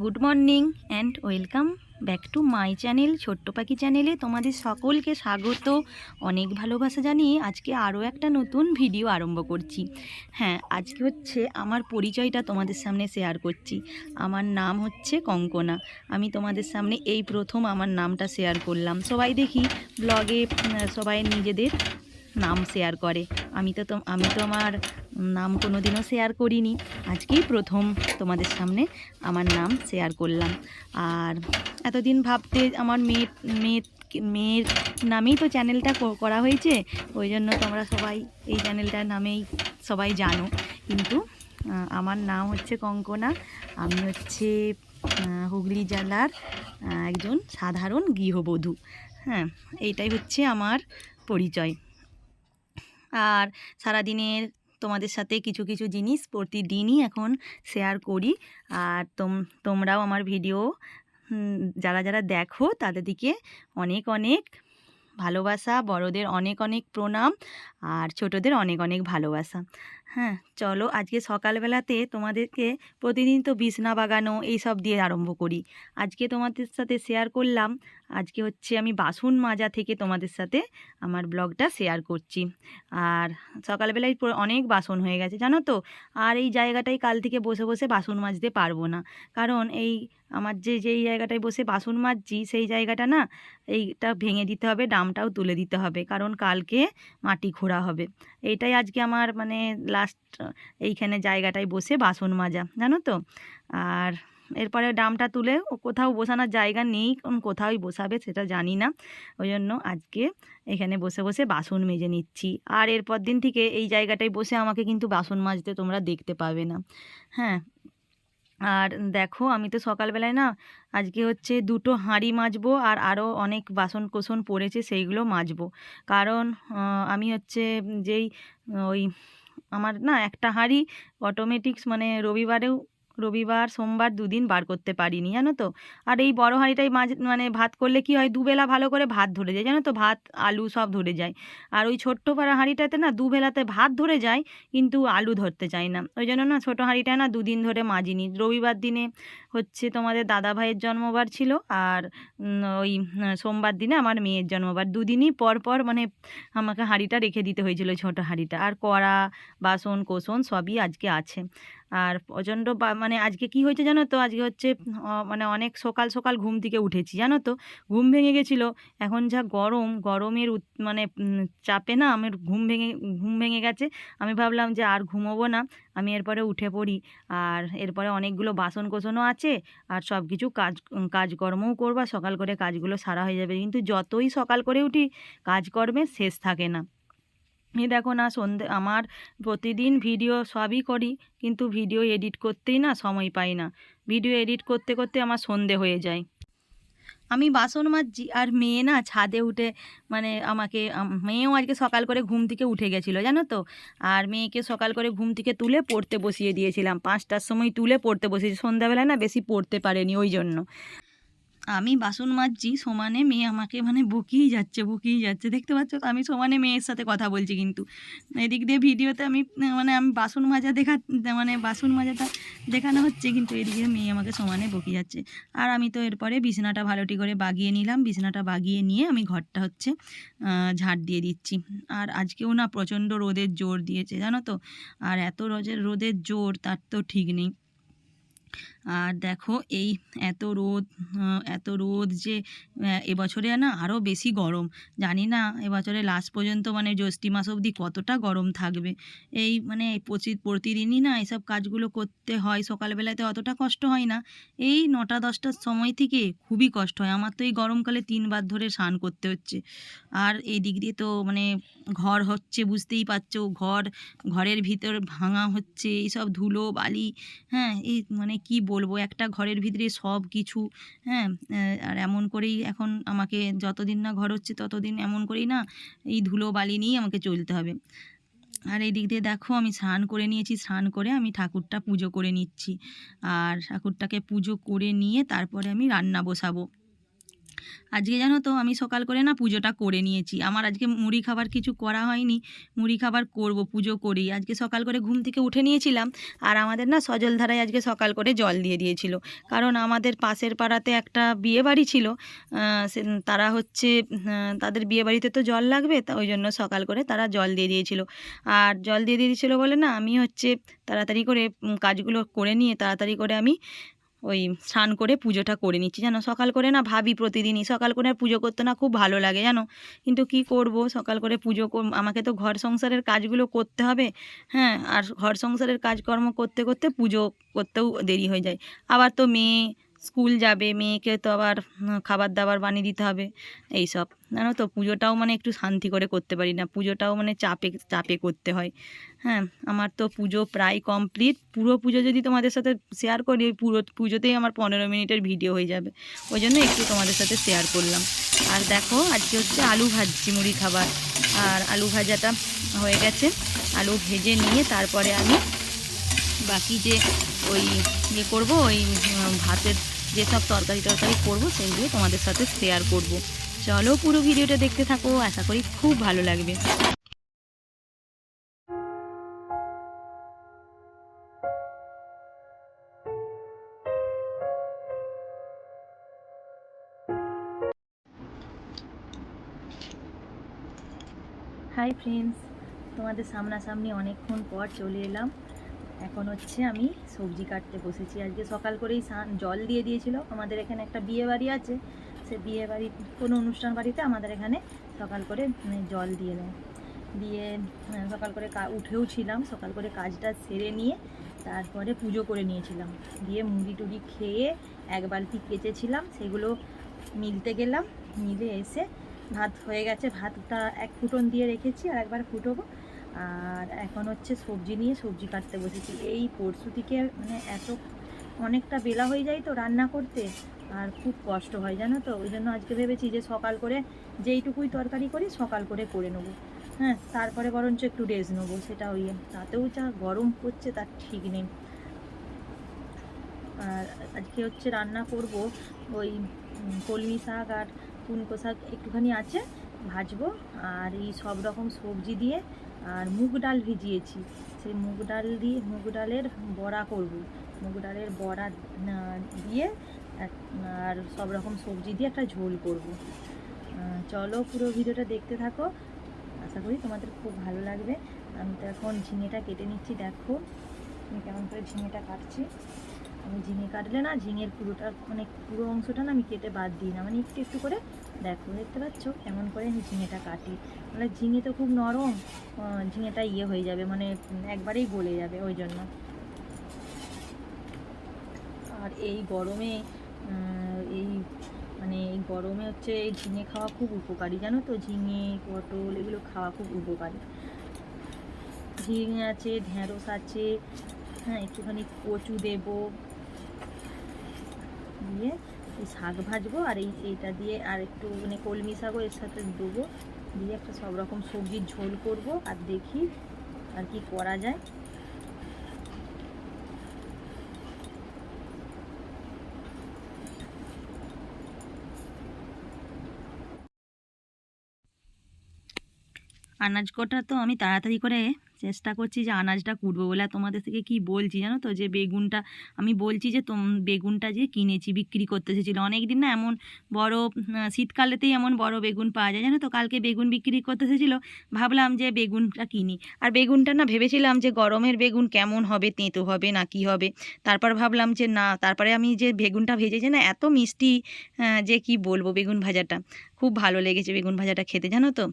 Good morning and welcome back to my channel, ছোট্ট পাখি চ্যানেলে তোমাদের সকলকে স্বাগত। অনেক ভালোবাসা জানিয়ে আজকে আরও একটা নতুন ভিডিও আরম্ভ করছি। হ্যাঁ আজকে হচ্ছে আমার পরিচয়টা তোমাদের সামনে শেয়ার করছি। আমার নাম হচ্ছে কঙ্কনা। আমি তোমাদের সামনে এই প্রথম আমার নামটা শেয়ার করলাম। সবাই দেখি, ব্লগে সবাই নিজেদের নাম শেয়ার করে। আমি তো আমি তো আমার নাম কোনো দিনও শেয়ার করিনি। আজকেই প্রথম তোমাদের সামনে আমার নাম শেয়ার করলাম। আর এতদিন ভাবতে আমার মেয়ে মেয়ে, মেয়ের নামেই তো চ্যানেলটা করা হয়েছে। ওই জন্য তোমরা সবাই এই চ্যানেলটার নামেই সবাই জানো। কিন্তু আমার নাম হচ্ছে কঙ্কনা। আমি হচ্ছে হুগলি জেলার একজন সাধারণ গৃহবধূ। হ্যাঁ এইটাই হচ্ছে আমার পরিচয়। আর সারাদিনের তোমাদের সাথে কিছু কিছু জিনিস প্রতিদিনই এখন শেয়ার করি। আর তোম, তোমরাও আমার ভিডিও যারা যারা দেখো তাদের দিকে অনেক অনেক ভালোবাসা, বড়দের অনেক অনেক প্রণাম, আর ছোটদের অনেক অনেক ভালোবাসা। হ্যাঁ চলো আজকে সকালবেলাতে তোমাদেরকে প্রতিদিন তো বিছনা বাগানো এইসব দিয়ে আরম্ভ করি। আজকে তোমাদের সাথে শেয়ার করলাম। আজকে হচ্ছে আমি বাসন মাজা থেকে তোমাদের সাথে আমার ব্লগটা শেয়ার করছি। আর সকালবেলায় অনেক বাসন হয়ে গেছে, জানো তো? আর এই জায়গাটায় কাল থেকে বসে বসে বাসন মাজতে পারব না। কারণ এই আমার যে, যেই জায়গাটায় বসে বাসন মাজছি, সেই জায়গাটা না, এইটা ভেঙে দিতে হবে, ডামটাও তুলে দিতে হবে। কারণ কালকে মাটি খোঁড়া হবে। এইটাই আজকে আমার মানে লাস্ট এইখানে জায়গাটায় বসে বাসন মাজা, জানো তো? আর এরপরে ডামটা তুলে ও কোথাও বসানোর জায়গা নেই কোথাওই বসাবে সেটা জানি না। ওই জন্য আজকে এখানে বসে বসে বাসন মেজে নিচ্ছি। আর এরপর দিন থেকে এই জায়গাটায় বসে আমাকে কিন্তু বাসন মাজতে তোমরা দেখতে পাবে না। হ্যাঁ আর দেখো আমি তো সকালবেলায় না, আজকে হচ্ছে দুটো হাঁড়ি মাজবো আর আরও অনেক বাসন কোসন পড়েছে, সেইগুলো মাজবো। কারণ আমি হচ্ছে যেই, ওই আমার না একটা হাঁড়ি অটোমেটিক্স মানে রবিবারেও রবিবার, সোমবার দুদিন বার করতে পারিনি, জানো তো? আর এই বড় হাঁড়িটাই মাঝ মানে ভাত করলে কি হয়? দুবেলা ভালো করে ভাত ধরে যায়, জানো তো? ভাত, আলু সব ধরে যায়। আর ওই ছোট্ট পাড়া হাঁড়িটাতে না দুবেলাতে ভাত ধরে যায়, কিন্তু আলু ধরতে চায় না। ওই জন্য না ছোটো হাঁড়িটা না দুদিন ধরে মাজিনি। রবিবার দিনে হচ্ছে তোমাদের দাদা ভাইয়ের জন্মবার ছিল আর ওই সোমবার দিনে আমার মেয়ের জন্মবার। দুদিনই পর পর মানে আমাকে হাঁড়িটা রেখে দিতে হয়েছিল ছোটো হাঁড়িটা। আর কড়া, বাসন, কোসন সবই আজকে আছে। আর প্রচণ্ড মানে আজকে কি হয়েছে জানো তো? আজকে হচ্ছে মানে অনেক সকাল সকাল ঘুম থেকে উঠেছি, জানো তো? ঘুম ভেঙে গেছিল। এখন যা গরম, গরমের মানে চাপে না, আমার ঘুম ভেঙে ঘুম ভেঙে গেছে। আমি ভাবলাম যে আর ঘুমোবো না, আমি এরপরে উঠে পড়ি। আর এরপরে অনেকগুলো বাসন কোসনও আছে, আর সব কিছু কাজ কাজকর্মও করবা, সকাল করে কাজগুলো সারা হয়ে যাবে। কিন্তু যতই সকাল করে উঠি কাজকর্মের শেষ থাকে না। এই দেখো না, সন্ধে, আমার প্রতিদিন ভিডিও সবই করি, কিন্তু ভিডিও এডিট করতেই না সময় পাই না। ভিডিও এডিট করতে করতে আমার সন্ধে হয়ে যায়। আমি বাসন মাজছি, আর মেয়ে না ছাদে উঠে মানে আমাকে মেয়েও আজকে সকাল করে ঘুম থেকে উঠে গেছিল, জানো তো? আর মেয়েকে সকাল করে ঘুম থেকে তুলে পড়তে বসিয়ে দিয়েছিলাম। পাঁচটার সময় তুলে পড়তে বসিয়েছি। সন্ধ্যাবেলায় না বেশি পড়তে পারেনি, ওই জন্য। আমি বাসন মাজছি, সমানে মেয়ে আমাকে মানে বকিয়েই যাচ্ছে বকিয়েই যাচ্ছে। দেখতে পাচ্ছ তো, আমি সমানে মেয়ের সাথে কথা বলছি কিন্তু। এদিক দিয়ে ভিডিওতে আমি মানে আমি বাসন মাজা দেখা মানে বাসন মাজাটা দেখানো হচ্ছে কিন্তু এদিকে মেয়ে আমাকে সমানে বকিয়ে যাচ্ছে। আর আমি তো এরপরে বিছানাটা ভালোটি করে বাগিয়ে নিলাম। বিছানাটা বাগিয়ে নিয়ে আমি ঘরটা হচ্ছে ঝাড় দিয়ে দিচ্ছি। আর আজকেও না প্রচণ্ড রোদের জোর দিয়েছে, জানো তো? আর এত রোদের রোদের জোর, তার তো ঠিক নেই। আর দেখো এই এত রোদ এত রোদ যে এবছরে না আরও বেশি গরম। জানি না এবছরে লাস্ট পর্যন্ত মানে জ্যৈষ্ঠী মাস অবধি কতটা গরম থাকবে। এই মানে প্রতি, প্রতিদিনই না এসব কাজগুলো করতে হয়, সকালবেলাতে অতটা কষ্ট হয় না। এই নটা, দশটার সময় থেকে খুবই কষ্ট হয়। আমার তো এই গরমকালে তিনবার ধরে স্নান করতে হচ্ছে। আর এই দিক দিয়ে তো মানে ঘর হচ্ছে, বুঝতেই পারছ, ঘর, ঘরের ভিতর ভাঙা হচ্ছে, এইসব ধুলো, বালি হ্যাঁ এই মানে কি বলব, একটা ঘরের ভিতরে সব কিছু হ্যাঁ আর এমন করেই এখন আমাকে যতদিন না ঘর হচ্ছে ততদিন এমন করেই না এই ধুলো বালি নিয়েই আমাকে চলতে হবে। আর এই দিক দিয়ে দেখো আমি স্নান করে নিয়েছি, স্নান করে আমি ঠাকুরটা পুজো করে নিচ্ছি। আর ঠাকুরটাকে পুজো করে নিয়ে তারপরে আমি রান্না বসাবো। আজকে জানো তো, আমি সকাল করে না পুজোটা করে নিয়েছি। আমার আজকে মুড়ি খাবার কিছু করা হয়নি, মুড়ি খাবার করব, পুজো করি। আজকে সকাল করে ঘুম থেকে উঠে নিয়েছিলাম, আর আমাদের না সজল ধারায় আজকে সকাল করে জল দিয়ে দিয়েছিল। কারণ আমাদের পাশের পাড়াতে একটা বিয়ে বাড়ি ছিল তারা হচ্ছে তাদের বিয়ে বাড়িতে তো জল লাগবে, তা ওই জন্য সকাল করে তারা জল দিয়ে দিয়েছিল। আর জল দিয়ে দিয়েছিল বলে না, আমি হচ্ছে তাড়াতাড়ি করে কাজগুলো করে নিয়ে তাড়াতাড়ি করে আমি ওই স্নান করে পুজোটা করে নিচ্ছি। জানো, সকাল করে না ভাবি প্রতিদিনই, সকাল করে আর পুজো করতে না খুব ভালো লাগে, জানো? কিন্তু কি করব? সকাল করে পুজো আমাকে তো ঘর সংসারের কাজগুলো করতে হবে হ্যাঁ? আর ঘর সংসারের কাজকর্ম করতে করতে পুজো করতেও দেরি হয়ে যায়। আবার তো মেয়ে স্কুল যাবে, মেয়েকে তো আবার খাবার দাবার বানিয়ে দিতে হবে এই সব জানো তো, পুজোটাও মানে একটু শান্তি করে করতে পারি না, পুজোটাও মানে চাপে চাপে করতে হয়। হ্যাঁ আমার তো পুজো প্রায় কমপ্লিট। পুরো পুজো যদি তোমাদের সাথে শেয়ার করি, ওই পুরো পুজোতেই আমার পনেরো মিনিটের ভিডিও হয়ে যাবে। ওই জন্য একটু তোমাদের সাথে শেয়ার করলাম। আর দেখো, আজকে হচ্ছে আলু ভাজছি, মুড়ি খাবার। আর আলু ভাজাটা হয়ে গেছে। আলু ভেজে নিয়ে তারপরে আমি বাকি যে ওই ইয়ে করব, ওই ভাতের যেসব তরকারি টরকারি করব সেগুলো তোমাদের সাথে শেয়ার করব। চলো পুরো ভিডিওটা দেখতে থাকো, আশা করি খুব ভালো লাগবে। হাই ফ্রেন্ডস তোমাদের সামনাসামনি অনেকক্ষণ পর চলে এলাম। এখন হচ্ছে আমি সবজি কাটতে বসেছি। আজকে সকাল করেই সান জল দিয়ে দিয়েছিল। আমাদের এখানে একটা বিয়ে বাড়ি আছে। সে বিয়ে বাড়ি, কোনো অনুষ্ঠান বাড়িতে আমাদের এখানে সকাল করে মানে জল দিয়ে দেয়। দিয়ে সকাল করে উঠেও ছিলাম সকাল করে কাজটা সেরে নিয়ে তারপরে পুজো করে নিয়েছিলাম। দিয়ে মুড়ি টুড়ি খেয়ে এক বালতি কেচেছিলাম। সেগুলো মিলতে গেলাম। মিলে এসে ভাত হয়ে গেছে। ভাতটা এক ফুটন দিয়ে রেখেছি আর একবার ফুটোবো। আর এখন হচ্ছে সবজি নিয়ে সবজি কাটতে বসেছি। এই পরশু থেকে মানে এত অনেকটা বেলা হয়ে যায় তো রান্না করতে, আর খুব কষ্ট হয় জানো তো। ওই জন্য আজকে ভেবেছি যে সকাল করে যেইটুকুই তরকারি করি সকাল করে করে নেব। হ্যাঁ তারপরে বরঞ্চ একটু রেস্ট নেব। সেটা ওই তাতেও যা গরম পড়ছে তার ঠিক নেই। আর আজকে হচ্ছে রান্না করব ওই কলমি শাক আর কুনকো শাক একটুখানি আছে ভাজবো। আর এই সব রকম সবজি দিয়ে আর মুগ ডাল ভিজিয়েছি। সেই মুগ ডাল দিয়ে, মুগ ডালের বড়া করব। মুগ ডালের বড়া দিয়ে আর সব রকম সবজি দিয়ে একটা ঝোল করব। চলো পুরো ভিডিওটা দেখতে থাকো। আশা করি তোমাদের খুব ভালো লাগবে। আমি তো এখন ঝিঙেটা কেটে নিচ্ছি, দেখো। আমি কেমন করে ঝিঙেটা কাটছি। আমি ঝিঙে কাটলে না, ঝিঙের পুরোটা মানে পুরো অংশটা না আমি কেটে বাদ দিই না। মানে একটু একটু করে দেখো, দেখতে পাচ্ছ? কেমন করে আমি ঝিঙেটা কাটি। মানে ঝিঙে তো খুব নরম ঝিঙেটা ইয়ে হয়ে যাবে মানে একবারেই গলে যাবে ওই জন্য। আর এই গরমে এই মানে এই গরমে হচ্ছে এই ঝিঙে খাওয়া খুব উপকারী। জানো তো? ঝিঙে, পটল, এগুলো খাওয়া খুব উপকারী। ঝিঙে আছে, ঢেঁড়স আছে হ্যাঁ একটুখানি কচু দেব। দিয়ে শাক ভাজবো আর এই এইটা দিয়ে আর একটু মানে কলমি শাকও এর সাথে দেবো। দিয়ে একটা সব রকম সবজির ঝোল করব আর দেখি আর কি করা যায়। আনাজ কটা তো আমি তাড়াতাড়ি করে চেষ্টা করছি যে আনাজটা কুটবো বলে। তোমাদের থেকে কি বলছি জানো তো? যে বেগুনটা, আমি বলছি যে তোম, বেগুনটা যে কিনেছি, বিক্রি করতে এসেছিল। অনেক দিন না এমন বড় শীতকালেতেই এমন বড় বেগুন পাওয়া যায়। জানো তো? কালকে বেগুন বিক্রি করতে এসেছিল, ভাবলাম যে বেগুনটা কিনি। আর বেগুনটা না ভেবেছিলাম যে গরমের বেগুন কেমন হবে, তেঁতো হবে না কি হবে? তারপর ভাবলাম যে না, তারপরে আমি যে বেগুনটা ভেজেছি না, এত মিষ্টি যে কি বলব বেগুন ভাজাটা। খুব ভালো লেগেছে বেগুন ভাজাটা খেতে, জানো তো?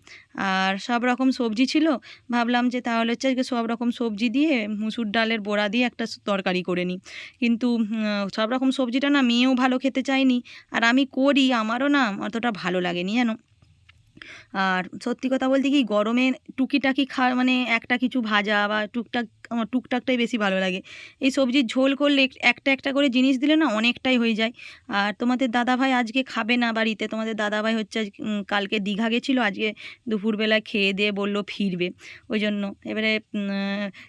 আর সব রকম সবজি ছিল, ভাবলাম যে তাহলে হচ্ছে আজকে সব রকম সবজি দিয়ে মুসুর ডালের বড়া দিয়ে একটা তরকারি করে নিই। কিন্তু সব রকম সবজিটা না মেয়েও ভালো খেতে চায়নি, আর আমি করি, আমারও না অতটা ভালো লাগেনি, জানো? আর সত্যি কথা বলতে কি, গরমে টুকিটাকি খা মানে একটা কিছু ভাজা বা টুকটাক আমার টুকটাকটাই বেশি ভালো লাগে। এই সবজির ঝোল করলে একটা একটা করে জিনিস দিলে না অনেকটাই হয়ে যায়। আর তোমাদের দাদাভাই আজকে খাবে না বাড়িতে, তোমাদের দাদাভাই হচ্ছে কালকে দীঘা গেছিল, আজকে দুপুরবেলা খেয়ে দিয়ে বলল ফিরবে। ওই জন্য এবারে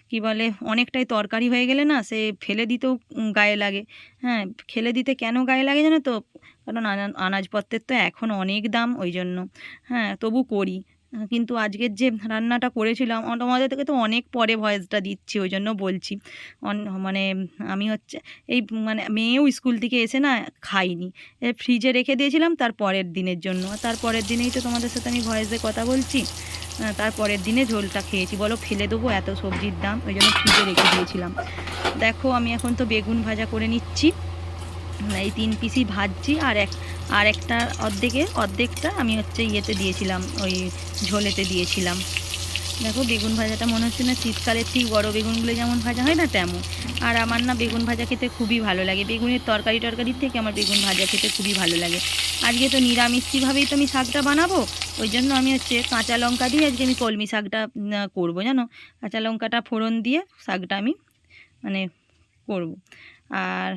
কি বলে, অনেকটাই তরকারি হয়ে গেলে না সে ফেলে দিতেও গায়ে লাগে। হ্যাঁ ফেলে দিতে কেন গায়ে লাগে জানো তো? কারণ আনা- আনাজপত্রের তো এখন অনেক দাম ওই জন্য হ্যাঁ তবু করি। কিন্তু আজকের যে রান্নাটা করেছিলাম তোমাদের থেকে তো অনেক পরে ভয়েসটা দিচ্ছি, ওই জন্য বলছি। মানে আমি হচ্ছে এই মানে মেয়েও স্কুল থেকে এসে না খাইনি। ফ্রিজে রেখে দিয়েছিলাম, তার পরের দিনের জন্য। তার পরের দিনেই তো তোমাদের সাথে আমি ভয়েসে কথা বলছি। তার পরের দিনে ঝোলটা খেয়েছি। বলো, ফেলে দেবো এত সবজির দাম, ওই জন্য ফ্রিজে রেখে দিয়েছিলাম। দেখো, আমি এখন তো বেগুন ভাজা করে নিচ্ছি। এই তিন পিসি ভাজছি, আর এক আর একটা অর্ধেকে, অর্ধেকটা আমি হচ্ছে ইয়েতে দিয়েছিলাম, ওই ঝোলেতে দিয়েছিলাম। দেখো বেগুন ভাজাটা মনে হচ্ছে না শীতকালের ঠিক বড় বেগুনগুলো যেমন ভাজা হয় না তেমন। আর আমার না বেগুন ভাজা খেতে খুবই ভালো লাগে। বেগুনের তরকারি টরকারির থেকে আমার বেগুন ভাজা খেতে খুবই ভালো লাগে। আজকে তো নিরামিষভাবেই তো আমি শাকটা বানাবো, ওই জন্য আমি হচ্ছে কাঁচা লঙ্কা দিয়ে আজকে আমি কলমি শাকটা করব, জানো? কাঁচা লঙ্কাটা ফোড়ন দিয়ে শাকটা আমি মানে করব। আর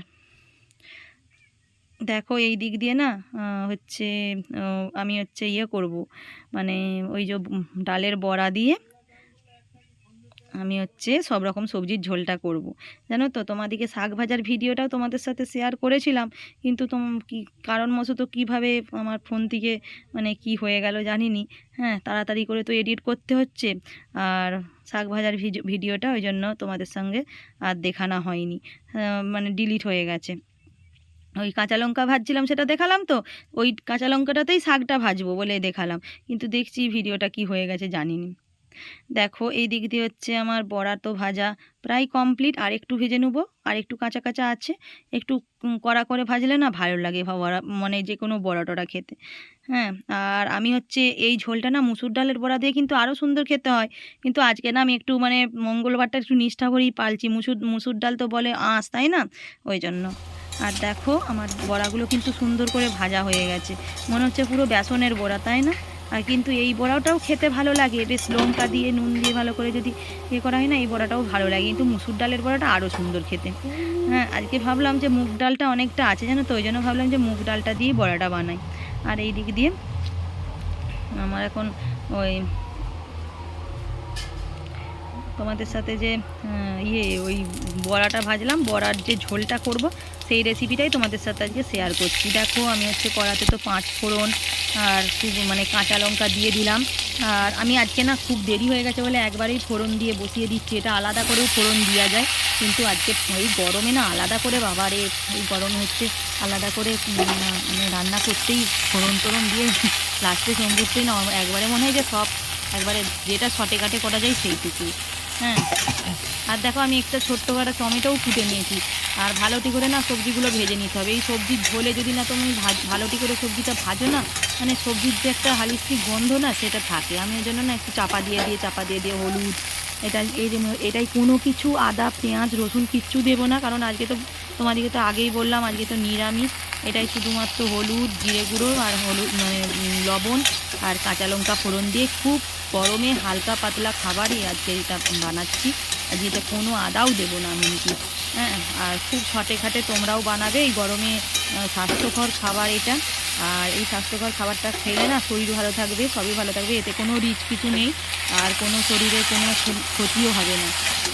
দেখো এই দিক দিয়ে না হচ্ছে আমি হচ্ছে ইয়ে করব। মানে ওই যে ডালের বড়া দিয়ে আমি হচ্ছে সব রকম সবজির ঝোলটা করব। জানো তো, তোমাদিকে শাক ভাজার ভিডিওটাও তোমাদের সাথে শেয়ার করেছিলাম, কিন্তু তোম, কি কারণবশত কীভাবে আমার ফোন থেকে মানে কি হয়ে গেল জানিনি। হ্যাঁ তাড়াতাড়ি করে তো এডিট করতে হচ্ছে, আর শাক ভাজার ভিডিও ভিডিওটা ওই জন্য তোমাদের সঙ্গে আর দেখানো হয়নি। মানে ডিলিট হয়ে গেছে। ওই কাঁচা লঙ্কা ভাজছিলাম সেটা দেখালাম তো, ওই কাঁচা লঙ্কাটাতেই শাকটা ভাজবো বলে দেখালাম। কিন্তু দেখছি ভিডিওটা কি হয়ে গেছে জানিনি। দেখো, এই দিক দিয়ে হচ্ছে আমার বড়া তো ভাজা প্রায় কমপ্লিট। আর একটু ভেজে নেব। আর একটু কাঁচা কাঁচা আছে। একটু কড়া করে ভাজলে না ভালো লাগে বড়া মানে যে কোনো বড়া টড়া খেতে। হ্যাঁ আর আমি হচ্ছে এই ঝোলটা না মুসুর ডালের বড়া দিয়ে কিন্তু আরও সুন্দর খেতে হয়। কিন্তু আজকে না আমি একটু মানে মঙ্গলবারটা একটু নিষ্ঠা করেই পালছি। মুসুর মুসুর ডাল তো বলে আঁশ, তাই না? ওই জন্য। আর দেখো, আমার বড়াগুলো কিন্তু সুন্দর করে ভাজা হয়ে গেছে। মনে হচ্ছে পুরো বেসনের বড়া, তাই না? আর কিন্তু এই বড়াটাও খেতে ভালো লাগে। বেশ লঙ্কা দিয়ে, নুন দিয়ে ভালো করে যদি ইয়ে করা হয় না, এই বড়াটাও ভালো লাগে। কিন্তু মুসুর ডালের বড়াটা আরও সুন্দর খেতে। হ্যাঁ আজকে ভাবলাম যে মুগ ডালটা অনেকটা আছে জানো তো, ওই জন্য ভাবলাম যে মুগ ডালটা দিয়ে বড়াটা বানাই। আর এই দিক দিয়ে আমার এখন ওই তোমাদের সাথে যে ইয়ে ওই বড়াটা ভাজলাম, বড়ার যে ঝোলটা করব, সেই রেসিপিটাই তোমাদের সাথে আজকে শেয়ার করছি। দেখো, আমি হচ্ছে কড়াতে তো পাঁচ ফোড়ন আর খুব মানে কাঁচা লঙ্কা দিয়ে দিলাম। আর আমি আজকে না খুব দেরি হয়ে গেছে বলে একবারেই ফোড়ন দিয়ে বসিয়ে দিচ্ছি। এটা আলাদা করেও ফোড়ন দেওয়া যায়। কিন্তু আজকে এই গরমে না আলাদা করে, বাবারে, এই গরমে হচ্ছে, আলাদা করে মানে রান্না করতেই ফোড়ন টোড়ন দিয়ে লাস্টে সম্ভবতেই না, একবারে মনে হয় যে সব, একবারে যেটা শটে কাটে করা যায় সেইটুকুই। হ্যাঁ। আর দেখো, আমি একটা ছোট্ট করে টমেটোও ফুটে নিয়েছি। আর ভালোটি করে না সবজিগুলো ভেজে নিতে হবে। এই সবজির ঝোলে যদি না তুমি ভাজ ভালোটি করে সবজিটা ভাজো না মানে সবজির যে একটা হালিস্টিক গন্ধ না, সেটা থাকে। আমি ওই জন্য না একটু চাপা দিয়ে দিয়ে, চাপা দিয়ে দিয়ে হলুদ, এটা এই যে এটাই কোনো কিছু, আদা, পেঁয়াজ, রসুন কিচ্ছু দেবো না। কারণ আজকে তো তোমাদেরকে তো আগেই বললাম, আজকে তো নিরামিষ। এটাই শুধুমাত্র হলুদ, জিরে গুঁড়ো আর হলুদ মানে লবণ আর কাঁচা লঙ্কা ফোড়ন দিয়ে খুব গরমে হালকা পাতলা খাবারই আজকে এটা বানাচ্ছি। আর এটা কোনো আদাও দেবো না আমি নাকি হ্যাঁ আর খুব ছটে খাটে তোমরাও বানাবে। এই গরমে স্বাস্থ্যকর খাবার এটা। আর এই স্বাস্থ্যকর খাবারটা খেলে না শরীর ভালো থাকবে, সবই ভালো থাকবে, এতে কোনো রিচ কিছু নেই আর কোনো শরীরে কোনো ক্ষতিও হবে না।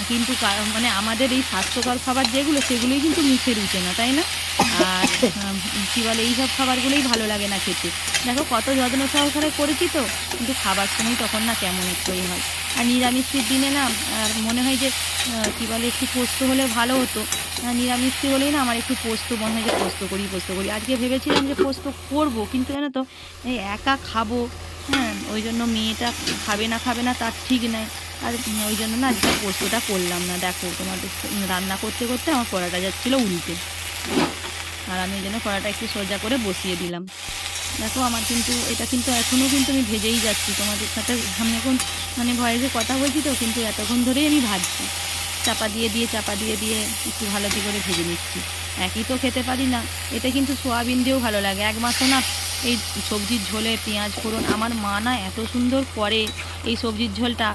কিন্তু মানে আমাদের এই স্বাস্থ্যকর খাবার যেগুলো, সেগুলোই কিন্তু মুখে রুচে না, তাই না? আর কী বলে এই সব খাবারগুলোই ভালো লাগে না খেতে। দেখো কত যত্ন সহকারে করেছি তো, কিন্তু খাবার সময় তখন না কেমন একটুই হয়। আর নিরামিষের দিনে না, আর মনে হয় যে কী বলে, একটু পোস্ত হলে ভালো হতো। আর নিরামিষটি হলেই না, আমার একটু পোস্ত, মনে হয় যে পোস্ত করি পোস্ত করি। আজকে ভেবেছিলাম যে পোস্ত করব, কিন্তু জানো তো, এই একা খাব হ্যাঁ ওই জন্য মেয়েটা খাবে না খাবে না, তার ঠিক নাই। আর ওই জন্য না আজকে পোস্তটা করলাম না। দেখো, তোমাদের রান্না করতে করতে আমার কড়াটা যাচ্ছিল উল্টে। আর আমি ওই জন্য কড়াটা একটু সোজা করে বসিয়ে দিলাম। দেখো, আমার কিন্তু, এটা কিন্তু এখনও কিন্তু আমি ভেজেই যাচ্ছি। তোমাদের সাথে আমি এখন মানে ভয়েসে কথা বলছি তো, কিন্তু এতক্ষণ ধরেই আমি ভাজছি। চাপা দিয়ে দিয়ে, চাপা দিয়ে দিয়ে একটু ভালো করে ভেজে নিচ্ছি। একই তো খেতে পারি না। এতে কিন্তু সোয়াবিন দিয়েও ভালো লাগে। একমাত্র না এই সবজির ঝোলে পেঁয়াজ, ফোড়ন, আমার মা না এত সুন্দর করে এই সবজির ঝোলটা।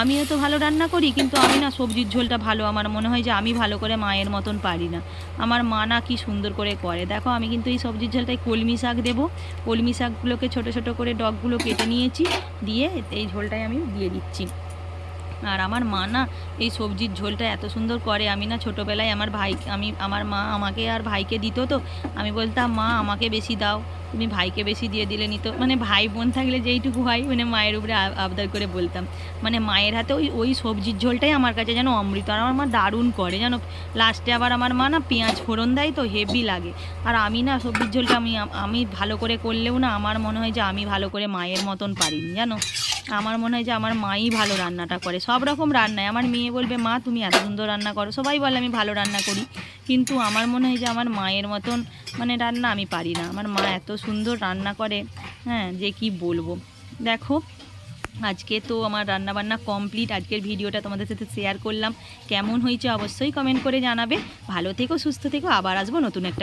আমিও তো ভালো রান্না করি, কিন্তু আমি না সবজির ঝোলটা ভালো, আমার মনে হয় যে আমি ভালো করে মায়ের মতন পারি না। আমার মা না কি সুন্দর করে করে। দেখো, আমি কিন্তু এই সবজির ঝোলটায় কলমি শাক দেবো। কলমি শাকগুলোকে ছোট ছোট করে ডগগুলো কেটে নিয়েছি, দিয়ে এই ঝোলটাই আমি দিয়ে দিচ্ছি। আর আমার মা না এই সবজির ঝোলটা এত সুন্দর করে। আমি না ছোটোবেলায় আমার ভাই, আমি, আমার মা আমাকে আর ভাইকে দিত তো। আমি বলতাম, মা, আমাকে বেশি দাও। তুমি ভাইকে বেশি দিয়ে দিলে নিত। মানে ভাই বোন থাকলে যেইটুকু হয় মানে মায়ের উপরে আবদার করে বলতাম। মানে মায়ের হাতে ওই ওই সবজির ঝোলটাই আমার কাছে যেন অমৃত। আর আমার মা দারুণ করে যেন লাস্টে আবার আমার মা না পেঁয়াজ ফোড়ন দেয় তো, হেভি লাগে। আর আমি না সবজির ঝোলটা আমি আমি ভালো করে করলেও না আমার মনে হয় যে আমি ভালো করে মায়ের মতন পারিনি, জানো? আমার মনে হয় যে আমার মাই ভালো রান্নাটা করে। সব রকম রান্নায়। আমার মেয়ে বলবে, মা, তুমি এত সুন্দর রান্না করো। সবাই বলে, আমি ভালো রান্না করি। কিন্তু আমার মনে হয় যে আমার মায়ের মতন মানে রান্না আমি পারি না। আমার মা এত সুন্দর রান্না করে হ্যাঁ যে কি বলব? দেখো, আজকে তো আমার রান্না বান্না কমপ্লিট। আজকের ভিডিওটা তোমাদের সাথে শেয়ার করলাম। কেমন হয়েছে অবশ্যই কমেন্ট করে জানাবে। ভালো থেকো, সুস্থ থেকো। আবার আসব নতুন একটা